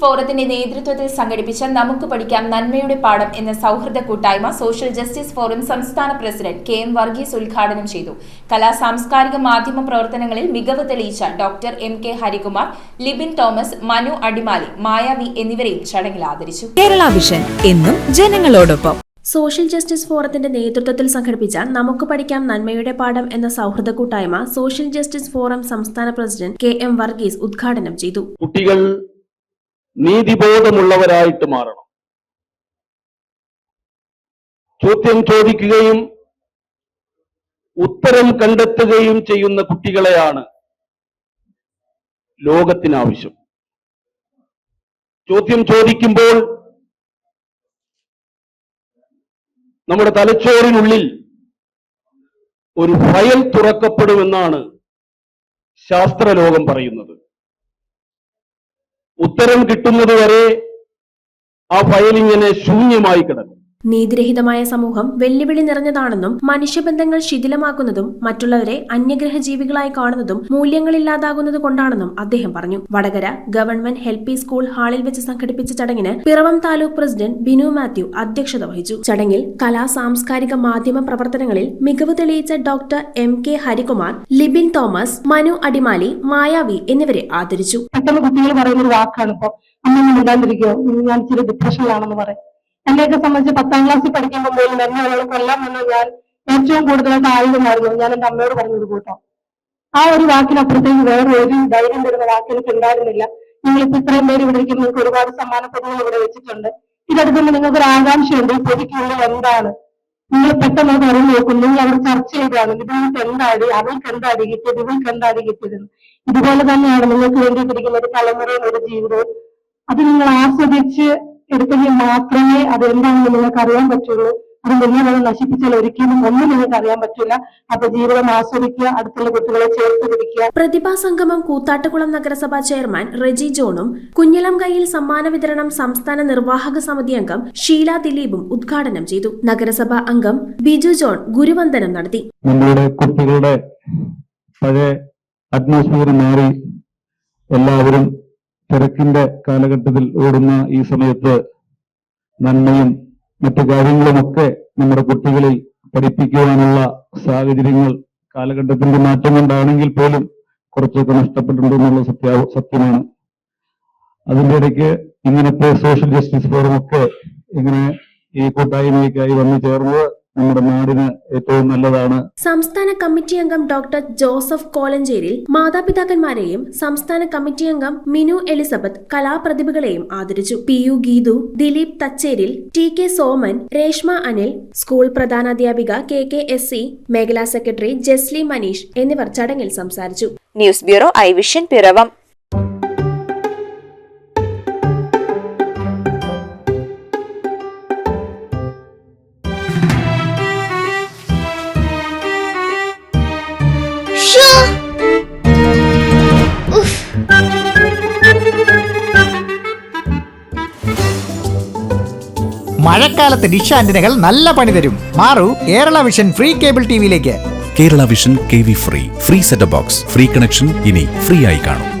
ഫോറത്തിന്റെ നേതൃത്വത്തിൽ സംഘടിപ്പിച്ച നമുക്ക് പഠിക്കാം നന്മയുടെ പാഠം എന്ന സൗഹൃദ കൂട്ടായ്മ സോഷ്യൽ ജസ്റ്റിസ് ഫോറം സംസ്ഥാന പ്രസിഡന്റ് കെ എം വർഗീസ് ഉദ്ഘാടനം ചെയ്തു. കലാ സാംസ്കാരിക മാധ്യമ പ്രവർത്തനങ്ങളിൽ മികവ് തെളിയിച്ച doctor M K Harikumar Libin Thomas Manu Adimali മായാവി എന്നിവരെയും ചടങ്ങിൽ ആദരിച്ചു. കേരള വിഷൻ എന്നും ജനങ്ങളോടൊപ്പം. സോഷ്യൽ ജസ്റ്റിസ് ഫോറത്തിന്റെ നേതൃത്വത്തിൽ സംഘടിപ്പിച്ച നമുക്ക് പഠിക്കാം നന്മയുടെ പാഠം എന്ന സൗഹൃദ കൂട്ടായ്മ സോഷ്യൽ ജസ്റ്റിസ് ഫോറം സംസ്ഥാന പ്രസിഡന്റ് കെ എം വർഗീസ് ഉദ്ഘാടനം ചെയ്തു. കുട്ടികൾ നീതിബോധമുള്ളവരായിട്ട് മാറണം. ചോദ്യം ചോദിക്കുകയും ഉത്തരം കണ്ടെത്തുകയും ചെയ്യുന്ന കുട്ടികളെയാണ് ലോകത്തിനാവശ്യം. ചോദ്യം ചോദിക്കുമ്പോൾ നമ്മുടെ തലച്ചോറിനുള്ളിൽ ഒരു ഫയൽ തുറക്കപ്പെടുമെന്നാണ് ശാസ്ത്രലോകം പറയുന്നത്. ഉത്തരം കിട്ടുന്നത് വരെ ആ ഫയൽ ഇങ്ങനെ ശൂന്യമായി കിടക്കും. നീതിരഹിതമായ സമൂഹം വെല്ലുവിളി നിറഞ്ഞതാണെന്നും മനുഷ്യബന്ധങ്ങൾ ശിഥിലമാക്കുന്നതും മറ്റുള്ളവരെ അന്യഗ്രഹ ജീവികളായി കാണുന്നതും മൂല്യങ്ങളില്ലാതാകുന്നത് കൊണ്ടാണെന്നും അദ്ദേഹം പറഞ്ഞു. Vadakara government L P school ഹാളിൽ വെച്ച് സംഘടിപ്പിച്ച ചടങ്ങിന് പിറവം താലൂക്ക് പ്രസിഡന്റ് ബിനു മാത്യു അധ്യക്ഷത വഹിച്ചു. ചടങ്ങിൽ കലാ സാംസ്കാരിക മാധ്യമ പ്രവർത്തനങ്ങളിൽ മികവ് തെളിയിച്ച doctor M K Harikumar Libin Thomas Manu Adimali മായാവി എന്നിവരെ ആദരിച്ചു. കുട്ടികൾ പറയുന്ന ഒരു വാക്കാണ് അമ്മ ഞാൻ ഡിപ്രഷനിലാണെന്ന് പറയും. എന്നെയൊക്കെ സംബന്ധിച്ച് പത്താം ക്ലാസ്സിൽ പഠിക്കുമ്പോൾ പോലും എന്നെ അവളെ കൊല്ലം എന്ന് ഞാൻ ഏറ്റവും കൂടുതലായിട്ട് ആയുധമായിരുന്നു ഞാൻ എന്റെ അമ്മയോട് പറഞ്ഞത് കൂട്ടം. ആ ഒരു വാക്കിനപ്പുറത്തേക്ക് വേറെ ഒരു ധൈര്യം തരുന്ന വാക്ക് എനിക്ക് ഉണ്ടായിരുന്നില്ല. നിങ്ങളിപ്പോ ഇത്രയും പേര് ഇവിടെ ഇരിക്കുന്ന നിങ്ങൾക്ക് ഒരുപാട് സമ്മാന പൊതുകൾ ഇവിടെ വെച്ചിട്ടുണ്ട്. ഇതെടുക്കുമ്പോൾ നിങ്ങൾക്ക് ഒരു ആകാംക്ഷയുണ്ട് ഈ പൊതിക്കുള്ളിൽ എന്താണ്? നിങ്ങൾ പെട്ടെന്ന് അത് അറിഞ്ഞു നോക്കും. നിങ്ങൾ അവിടെ ചർച്ച ചെയ്താണ് ഇതിനകത്ത് എന്താടി? അവൾക്ക് എന്താടി കിട്ടിയത്? ഇവൾക്ക് എന്താടി കിട്ടിയത്? ഇതുപോലെ തന്നെയാണ് നിങ്ങൾക്ക് വേണ്ടിയിട്ടിരിക്കുന്ന ഒരു തലമുറയും ഒരു ജീവിതവും. അത് നിങ്ങൾ ആസ്വദിച്ച് എടുത്തെങ്കിൽ മാത്രമേ അതെന്താണെന്ന് നിങ്ങൾക്ക് അറിയാൻ പറ്റുള്ളൂ. അത് നിങ്ങൾ അത് നശിപ്പിച്ചാൽ ഒരിക്കലും ഒന്നും നിങ്ങൾക്ക് അറിയാൻ പറ്റില്ല. അപ്പൊ ജീവിതം ആസ്വദിക്കുക അടുത്തുള്ള കുട്ടികളെ ചേർത്ത് പിടിക്കുക. പ്രതിഭാ സംഗമം കൂത്താട്ടുകുളം നഗരസഭാ ചെയർമാൻ റെജി ജോണും കുഞ്ഞിലം കൈയിൽ സമ്മാന വിതരണം സംസ്ഥാന നിർവാഹക സമിതി അംഗം ഷീല ദിലീപും ഉദ്ഘാടനം ചെയ്തു. നഗരസഭാ അംഗം ബിജു ജോൺ ഗുരുവന്ദനം നടത്തി. നമ്മുടെ കുട്ടികളുടെ പഴയ അറ്റ്മോസ്ഫിയർ മാറി എല്ലാവരും തിരക്കിന്റെ കാലഘട്ടത്തിൽ ഓടുന്ന ഈ സമയത്ത് നന്മയും മറ്റു കാര്യങ്ങളുമൊക്കെ നമ്മുടെ കുട്ടികളിൽ പഠിപ്പിക്കുവാനുള്ള സാഹചര്യങ്ങൾ കാലഘട്ടത്തിന്റെ മാറ്റം കൊണ്ടാണെങ്കിൽ പോലും കുറച്ചൊക്കെ നഷ്ടപ്പെട്ടിട്ടുണ്ട് എന്നുള്ള സത്യ സത്യമാണ്. അതിന്റെ ഇടയ്ക്ക് ഇങ്ങനത്തെ സോഷ്യൽ ജസ്റ്റിസ് ഫോറം ഒക്കെ ഇങ്ങനെ ഈ കൂട്ടായ്മയ്ക്കായി വന്നു ചേർന്നത് നമ്മുടെ നാടിന് ഏറ്റവും നല്ലതാണ്. സംസ്ഥാന കമ്മിറ്റി അംഗം ഡോക്ടർ ജോസഫ് കോലഞ്ചേരിൽ മാതാപിതാക്കന്മാരെയും സംസ്ഥാന കമ്മിറ്റി അംഗം മിനു എലിസബത്ത് കലാപ്രതിഭകളെയും ആദരിച്ചു. P U Geethu Dileep Thacheril T K Soman Reshma Anil school പ്രധാനാധ്യാപിക K K S C മേഖലാ സെക്രട്ടറി ജസ്ലി മനീഷ് എന്നിവർ ചടങ്ങിൽ സംസാരിച്ചു. News bureau I vision Piravom. മഴക്കാലത്ത് ഡിഷ് ആന്റിനകൾ നല്ല പണി തരും. മാറൂ Kerala vision free cable ടിവിയിലേക്ക്. Kerala vision K V free. Free set box free connection ഇനി ഫ്രീ ആയി കാണും.